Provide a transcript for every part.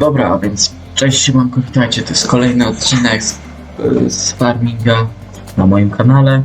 Dobra, a więc cześć siemanko, witajcie, to jest kolejny odcinek z, z farminga na moim kanale.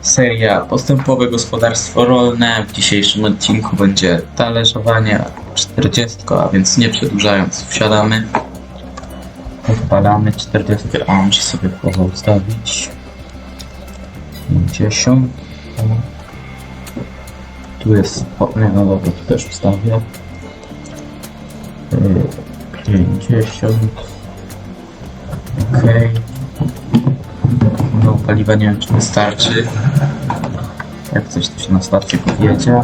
Seria Postępowe Gospodarstwo Rolne. W dzisiejszym odcinku będzie talerzowanie 40, a więc nie przedłużając, wsiadamy. Odpalamy 40, a muszę sobie głowę ustawić. 50. Tu jest, nie, no dobra, tu też ustawię. Y, 50 Okej. No paliwa nie wiem czy wystarczy. Jak coś to się na starcie podjedzie.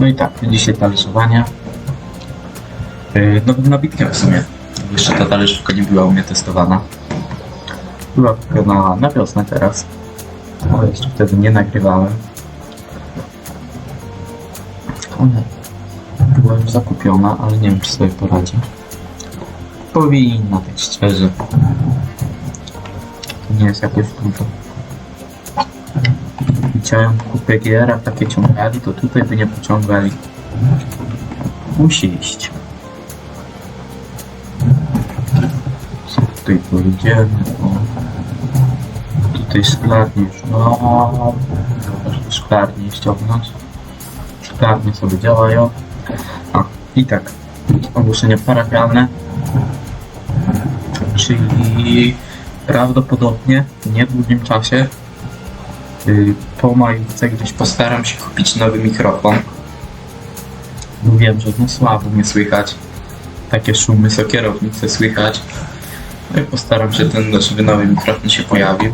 No i tak, dzisiaj talerzowania. Yy, Nowym nabitkiem w sumie. Jeszcze ta talerzówka nie była u mnie testowana. Była kupiona na wiosnę teraz. O, jeszcze wtedy nie nagrywałem. Ona już zakupiona, ale nie wiem czy sobie poradzi. Powinna, tak szczerze. Nie jest jakieś dużo. Widziałem kupę gier, a takie ciągali, to tutaj by nie pociągali. Musi iść. Co tutaj pojedziemy? O. Tutaj szklarnie już, no. Zobacz, szklarnie ściągnąć. Szklarnie sobie działają. I tak. Ogłoszenie parafialne. Czyli prawdopodobnie w niedługim czasie yy, po majówce gdzieś postaram się kupić nowy mikrofon. Bo wiem, że no słabo mnie słychać. Takie szumy co kierownicy słychać. No i postaram się ten, żeby nowy mikrofon się pojawił.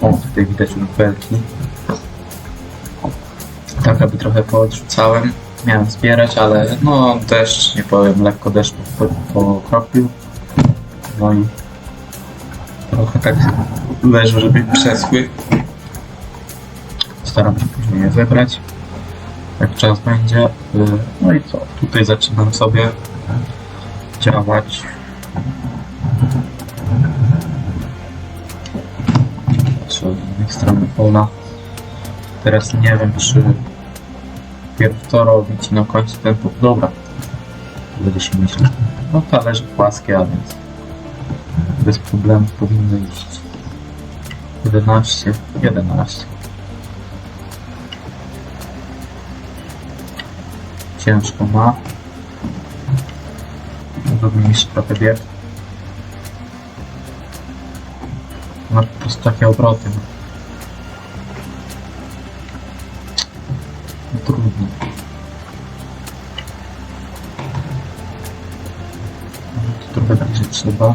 O, tutaj widać lubelki. Tak, aby trochę poodrzucałem. Miałem zbierać, ale no deszcz, nie powiem, lekko deszcz po- pokropił. No i trochę tak leżą, żeby przeschły. Staram się później je zebrać, jak czas będzie. Y, No i co, tutaj zaczynam sobie działać. Patrzę od innej strony pola. Teraz nie wiem, czy Pierw to robić na końcu ten. Dobra. Będzie się myśleć. No talerze płaskie, a więc bez problemu powinno iść. 11, 11. Ciężko ma. Zrobimy jeszcze trochę bieg. Ma po prostu takie obroty. To trochę tak trzeba.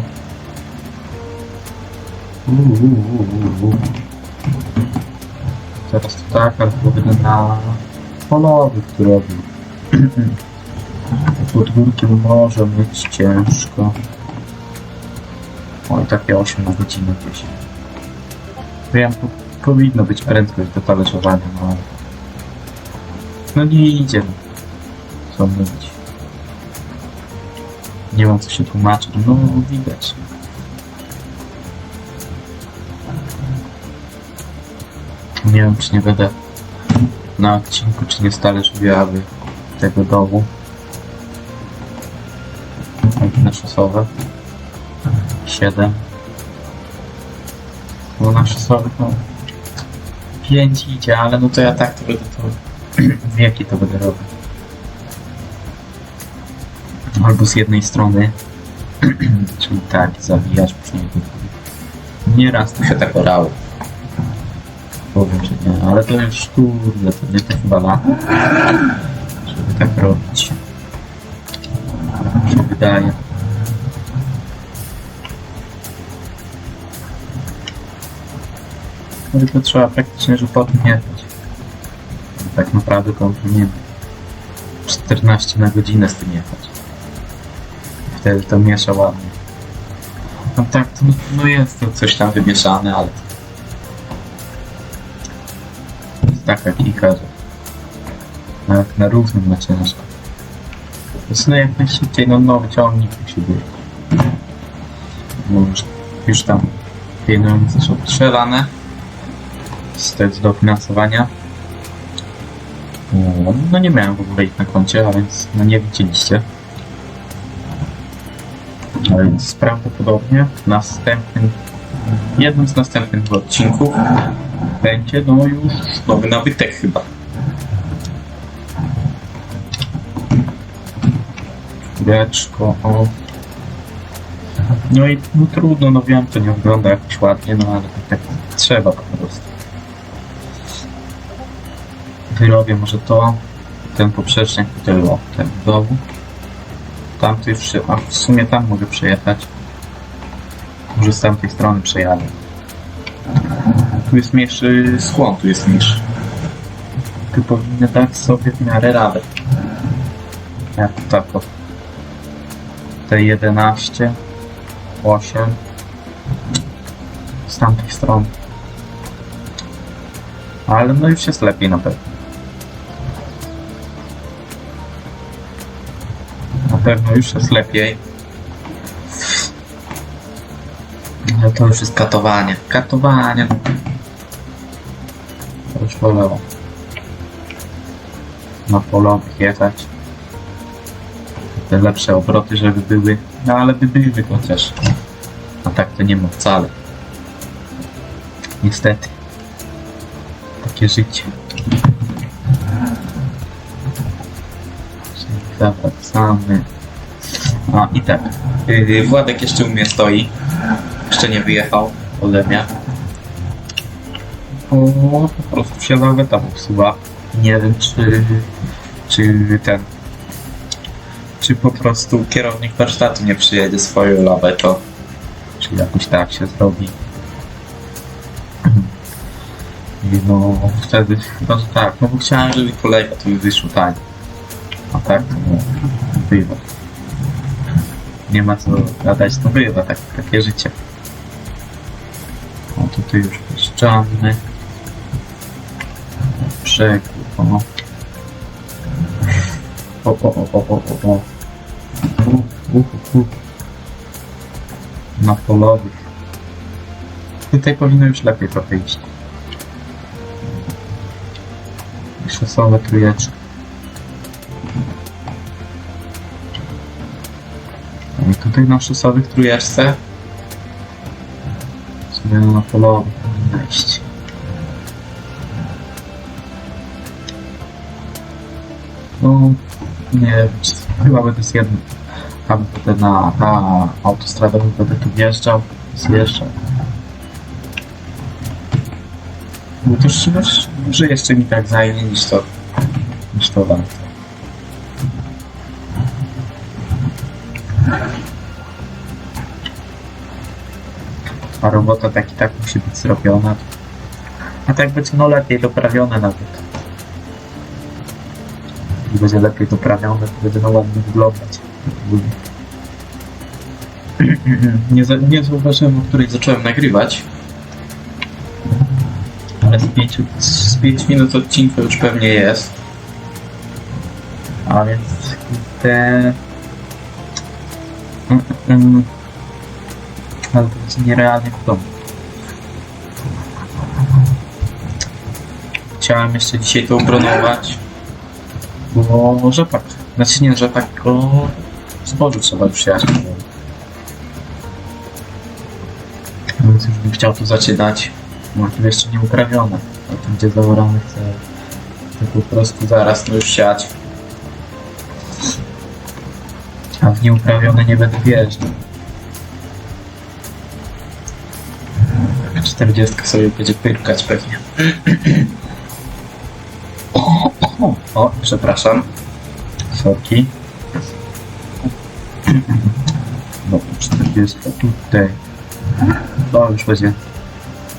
Teraz to tak, ale powinien na polowy, który robił. Pod górkiem może być ciężko. Oj, takie 8 na godzinę gdzieś. Wiem, po, powinno być prędkość do talerzowania, no ale... No nie idzie. Co mówić. Nie mam co się tłumaczyć. No widać. Nie wiem czy nie będę na odcinku, czy nie stale żeby tego. Jak na szosowe. 7. No na szosowych no 5 idzie, ale no to ja tak to będę to wieki to będę robił. Albo z jednej strony, czyli tak, zawijać później. Nieraz to się tak orało. Powiem, że nie, ale to już kurde, to nie to chyba lata, żeby tak robić. Mi się wydaje. Tylko trzeba praktycznie jechać tak naprawdę to nie wiem, 14 na godzinę z tym jechać. Wtedy to miesza ładnie. No tak, to, no jest to coś tam wymieszane, ale to jest taka kika, że nawet na równym ma ciężko. Więc no jak najszybciej, no nowy ciągnik musi być. Bo już, już tam pieniądze są strzelane z tego dofinansowania. No, no nie miałem w ogóle ich na koncie, a więc no nie widzieliście. A więc prawdopodobnie w następnym, jednym z następnych odcinków będzie no już nowy nabytek chyba. Wieczko, o. No i no trudno, no wiem, to nie wygląda jakoś ładnie, no ale tak trzeba po prostu. Wyrobię może to, ten poprzecznik tutaj, o, ten w domu. Tamty przy... A w sumie tam mogę przejechać. Może z tamtej strony przejadę. Tu jest mniejszy skłon, tu jest mniejszy. Tu powinny dać sobie w miarę radę. Jak tak o. Te 11, 8. Z tamtej strony. Ale no już jest lepiej na pewno. Pewno już jest lepiej. Ale to już jest katowanie. Katowanie. To już wolę na polowych jechać. Te lepsze obroty, żeby były. No ale by były chociaż. A tak to nie ma wcale. Niestety. Takie życie. Zawracamy. A i tak. Yy, Władek jeszcze u mnie stoi. Jeszcze nie wyjechał ode mnie. O, po prostu się laweta popsuła. Nie wiem czy, czy ten czy po prostu kierownik warsztatu nie przyjedzie swoją lawetą. Czy jakoś tak się zrobi. I no wtedy chyba, że tak, no bo chciałem, żeby kolega tu wyszło taniej. A tak no, bywa. Nie ma co gadać, to bywa, tak, takie życie. O, tutaj już pieszczany. Przekór, o. O, o, o, o, o, o, o. Na polowych. Tutaj powinno już lepiej trochę iść. Szosowe trójeczki. No I tutaj na szosowych trójeczce zmiana na polowych powinna iść. No, nie wiem, chyba będę z jednym. Tam będę na, na autostradę będę tu wjeżdżał, zjeżdżał. Bo to już może jeszcze mi tak zajmie niż to, niż to warto. A robota tak i tak musi być zrobiona. A tak być no lepiej doprawione nawet. I będzie lepiej doprawione, to będzie no ładnie wyglądać. Nie, za, nie zauważyłem, o której zacząłem nagrywać. Ale z 5 z minut odcinka już pewnie jest. A więc te... Mm, mm. Ale to jest nierealnie domu. Chciałem jeszcze dzisiaj to obronować. Bo rzepak. Znaczy nie rzepak, tylko zbożu trzeba siać. Więc już bym chciał to zaczynać. No to jeszcze nie uprawione. A tu gdzie zaorane chcę to po prostu zaraz to już siać. A w nieuprawione nie będę wjeżdżał. 40 sobie będzie pyrkać pewnie. O, przepraszam. Sorki. No, 40 tutaj. To już będzie.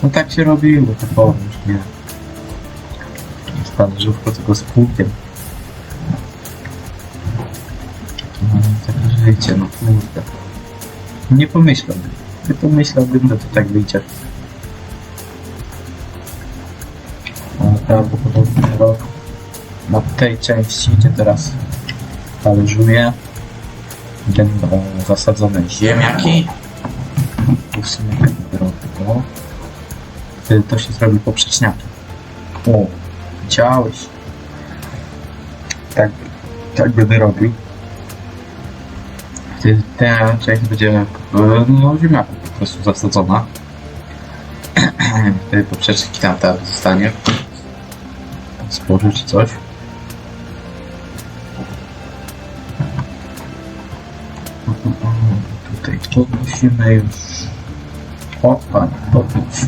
No tak się robiło, to już nie. Jest talerzówko tylko z płukiem. No, takie życie, no kurde. Nie pomyślałbym. Nie pomyślałbym, że to tak wyjdzie. Ale prawdopodobnie rok na tej części, gdzie teraz talerzuję, będą zasadzone ziemniaki. Robię to. Wtedy to się zrobi poprzeczniakiem. O, widziałeś? Tak, tak będę robił. Ty- Ta część będzie no, ziemniaku po prostu zasadzona. Wtedy poprzeczki tam zostanie. Czy coś. Tutaj podnosimy już. O, panie, podnieś.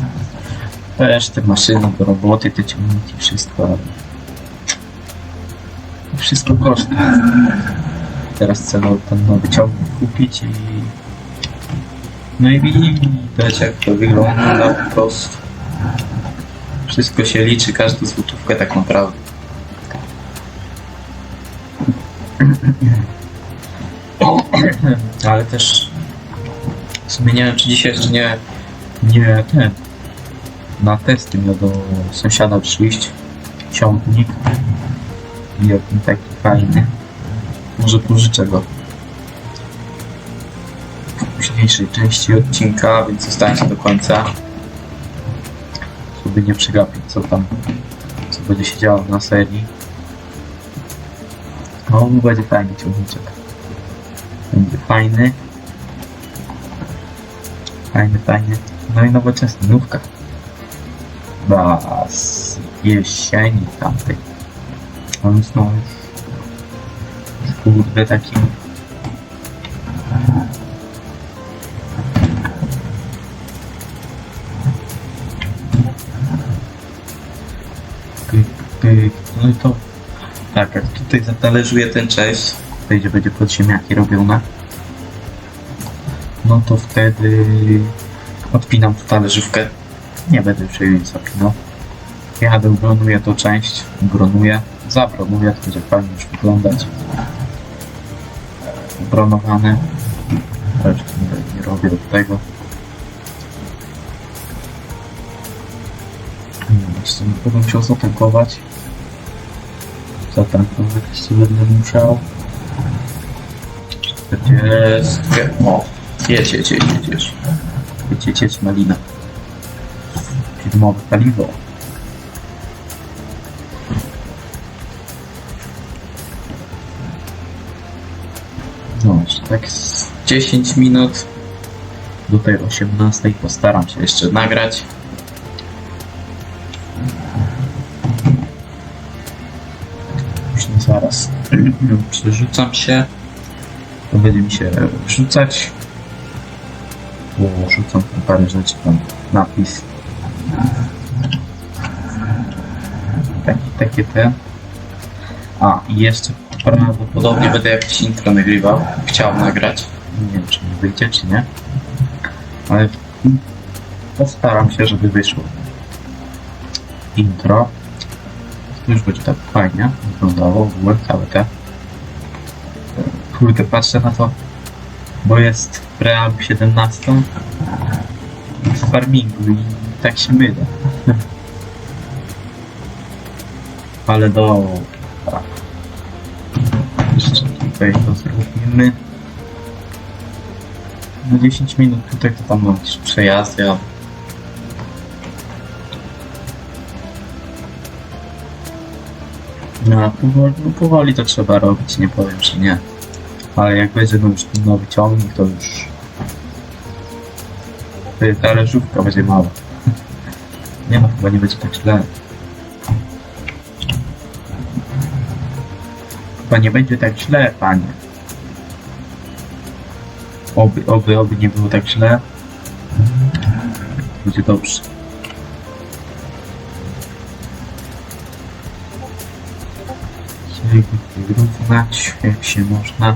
Też te maszyny do roboty, te ciągniki, wszystko. Wszystko kosztuje. Teraz no- ten nowy ciągnik kupić i... No i widać jak to wygląda po prostu. Wszystko się liczy, każdą złotówkę tak naprawdę. Ale też w sumie nie wiem, czy dzisiaj jeszcze nie, nie ten, na testy miał do sąsiada przyjść ciągnik i jaki taki fajny. Może pożyczę go w późniejszej części odcinka, więc zostańcie do końca, żeby nie przegapić co tam, co będzie się działo na serii. No, będzie fajny ciągniczek. Będzie fajny. Fajny, fajny. No i nowoczesny, nówka. Chyba z jesieni tamtej. On już kurde taki No i to tak, jak tutaj zatalerzuję ten część, tutaj gdzie będzie pod ziemniaki robione, no to wtedy odpinam tu talerzówkę. Nie będę już jej zapinał. Jadę, bronuję tą część, bronuję, zabronuję, to będzie fajnie już wyglądać. Bronowane. Reszty nie, robię od tego. Nie wiem, musiał zatankować. Zatankować jeszcze będę musiał. 40. O, jedź, jedź, jedź, jedź, jedź. Jedź, jedź, jedź, malina. Firmowe paliwo. No, tak z 10 minut do tej 18 postaram się jeszcze nagrać. Przerzucam się. To będzie mi się wrzucać. Bo rzucam parę rzeczy, tam napis. Taki, takie te. A, i jeszcze prawdopodobnie będę jakieś intro nagrywał. Chciał nagrać. Nie wiem, czy mi wyjdzie, czy nie. Ale postaram się, żeby wyszło. Intro. Już będzie tak fajnie wyglądało w ogóle całe te. Kurde, patrzę na to, bo jest preamp 17 w farmingu i tak się mylę. Ale do... tak. Jeszcze tutaj to zrobimy. Na 10 minut tutaj to tam mam jakieś przejazdy, No, powoli, no powoli to trzeba robić, nie powiem, że nie. Ale jak będzie już nowy ciągnik, to już Ty, talerzówka będzie mała. Nie no, chyba nie będzie tak źle. Chyba nie będzie tak źle, panie. Oby, oby, oby nie było tak źle. Będzie dobrze. Wyrównać, jak się można.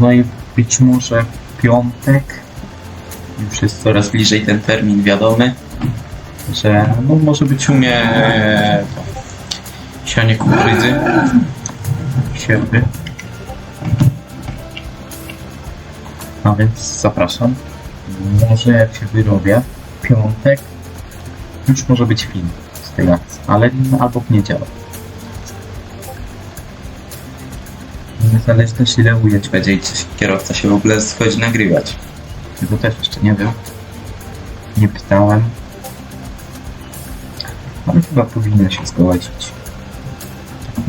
No i być może w piątek już jest coraz bliżej ten termin wiadomy, że no może być u mnie sianie kukurydzy, sierpy. A więc zapraszam. Może jak się wyrobię, w piątek już może być film z tej akcji, ale albo w niedzielę. zależność ile ujęć będzie i czy kierowca się w ogóle zgodzi nagrywać. Tego też jeszcze nie wiem. Nie pytałem. Ale chyba powinno się zgodzić.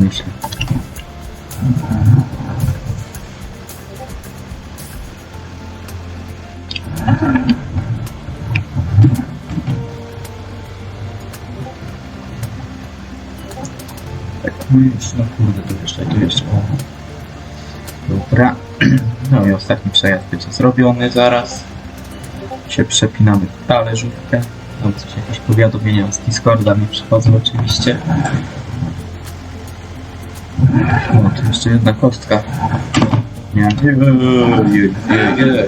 Myślę. Tak, no, no kurde, tu jeszcze, tu jeszcze. Dobra. No i ostatni przejazd będzie zrobiony zaraz. Się przepinamy w talerzówkę. Tam coś, jakieś powiadomienia z Discorda mi przychodzą oczywiście. O, tu jeszcze jedna kostka. Nie, nie, nie, nie.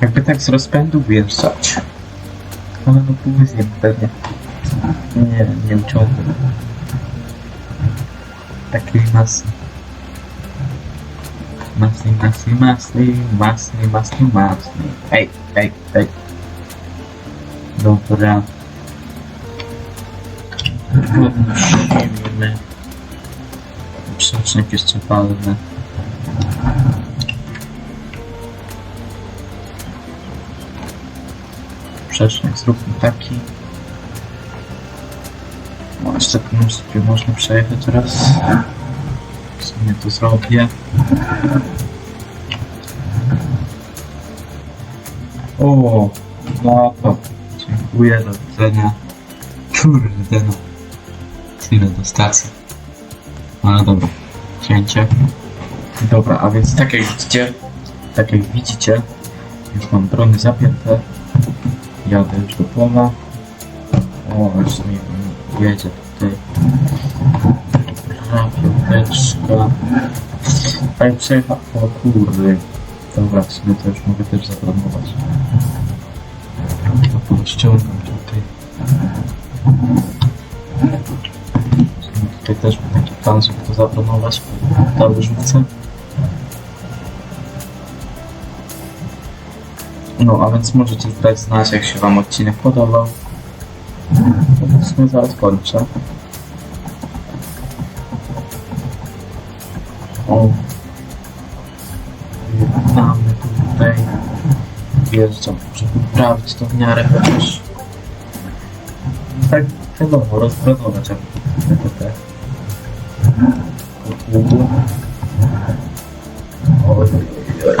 Jakby tak z rozpędu wjeżdżać. Ale no zjem pewnie. Nie, nie uciągnę. Takiej masy. Masy, masy, masy, masy, masy, masy. Ej, ej, ej. Dobra. Podnosimy. Przecznik jeszcze palny. Przecznik zróbmy taki. Jeszcze tu sobie można przejechać raz. W sumie to zrobię. O, no to dziękuję, do widzenia. Kurde no. Tyle do stacji. Ale dobra, cięcie. Dobra, a więc tak jak widzicie, tak jak widzicie, już mam drony zapięte. Jadę już do pola. O, już mi jedzie tutaj. Dobra, piąteczka. A jak przejechał, o kurde. Dobra, w sumie to już mogę też zaplanować. To ściągam tutaj. Tutaj też mam taki plan, żeby to zaplanować. Ta wyrzutce. No, a więc możecie dać znać, jak się Wam odcinek podobał. Sumie zaraz kończę. O. Mamy tutaj. Wjeżdżam, żeby poprawić to w miarę chociaż. Tak, rozplanować jak TTT. Po długu. Oj, oj, oj.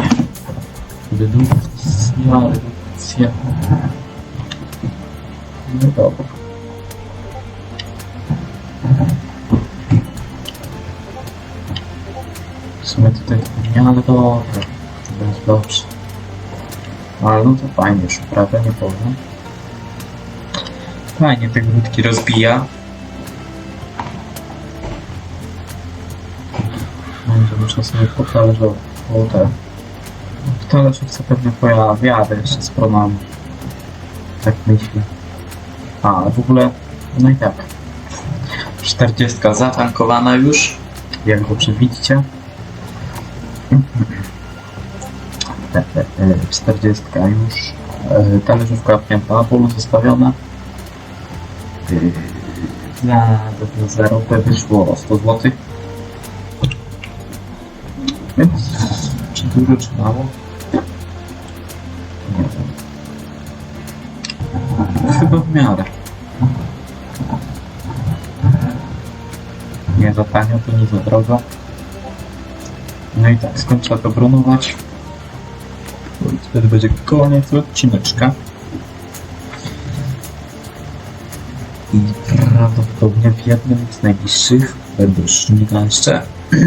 Redukcja, redukcja. No dobra. Sumie tutaj nie, dobra. To będzie dobrze. Ale no to fajnie, już prawda, nie powiem. Fajnie te grudki rozbija. Będzie muszę sobie pokazać o te. W talerzówce pewnie pojawiadę jeszcze z. Tak myślę. A, w ogóle, no i tak. 40 zatankowana już, jak dobrze widzicie. E, e, e, 40 już. E, Talerzówka wpięta na polu zostawiona. E, Za, za zero wyszło 100 zł. Więc czy dużo, czy mało? Nie wiem. Chyba w miarę. Nie za tanio, to nie za drogo. No i tak, skończę to bronować. I wtedy będzie koniec odcineczka. I prawdopodobnie w jednym z najbliższych będę sznika jeszcze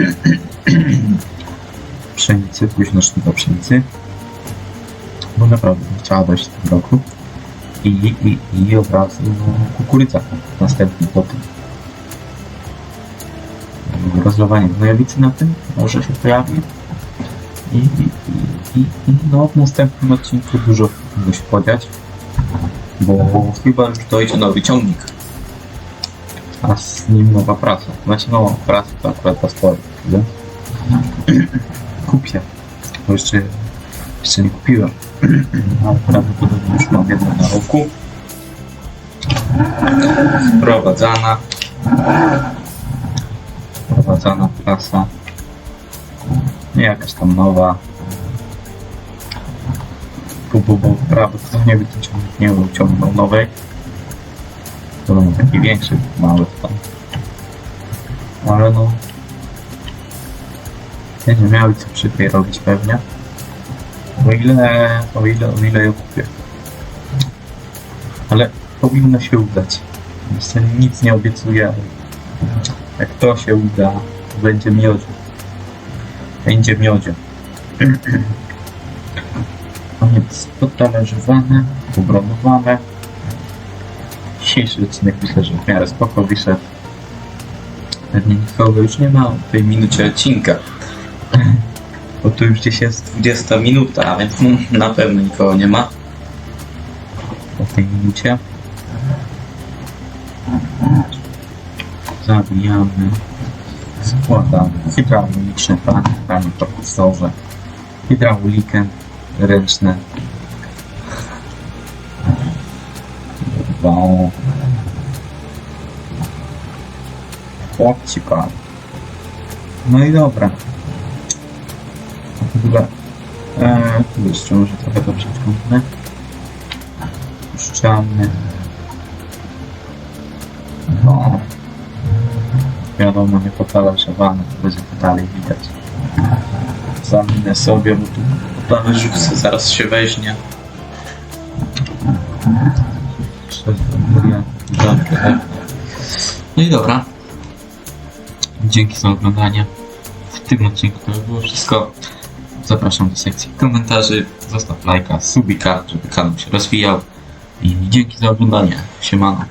pszenicy, późno sznika pszenicy. Bo naprawdę chciała dojść w tym roku. I, i, i od razu no, kukurydza następny po tym. Rozlewanie gnojowicy na tym może się pojawi. I, i, i, i, no w następnym odcinku dużo musi podziać. Bo chyba już dojdzie nowy ciągnik. A z nim nowa praca. Znaczy nowa praca to akurat ta nie? Kupię. Bo jeszcze, jeszcze nie kupiłem. Ale prawdopodobnie już mam jedno na roku. Sprowadzana. Sprowadzana prasa. Nie jakaś tam nowa. Bo, bo, bo prawdopodobnie by ten ciągnik nie uciągnął nowej. To był taki większy, mały tam. Ale no. Będzie miały co przy tej robić pewnie. O ile, o ile, o ile ją kupię. Ale powinno się udać. Jeszcze nic nie obiecuję, jak to się uda, to będzie miodzie. Będzie miodzie. A więc potalerzowane, obrodowane. Dzisiejszy odcinek myślę, że w miarę spoko wyszedł. Pewnie nikogo już nie ma w tej minucie odcinka. Bo tu już gdzieś jest 20 minuta, a więc no, na pewno nikogo nie ma. Po tej minucie. Zabijamy. Składamy hydrauliczne panie, panie profesorze. Hydraulikę ręczne. Wow. Chłopci pan. No i dobra. W ogóle, e, tu jeszcze może trochę to przeciągnę. Puszczamy. No. Wiadomo, nie potalarzowane, to będzie dalej widać. Zaminę sobie, bo tu plamy żuchsy zaraz się weźmie. No i dobra. Dzięki za oglądanie. W tym odcinku to by było wszystko. Zapraszam do sekcji komentarzy. Zostaw lajka, subika, żeby kanał się rozwijał. I dzięki za oglądanie. Siemano.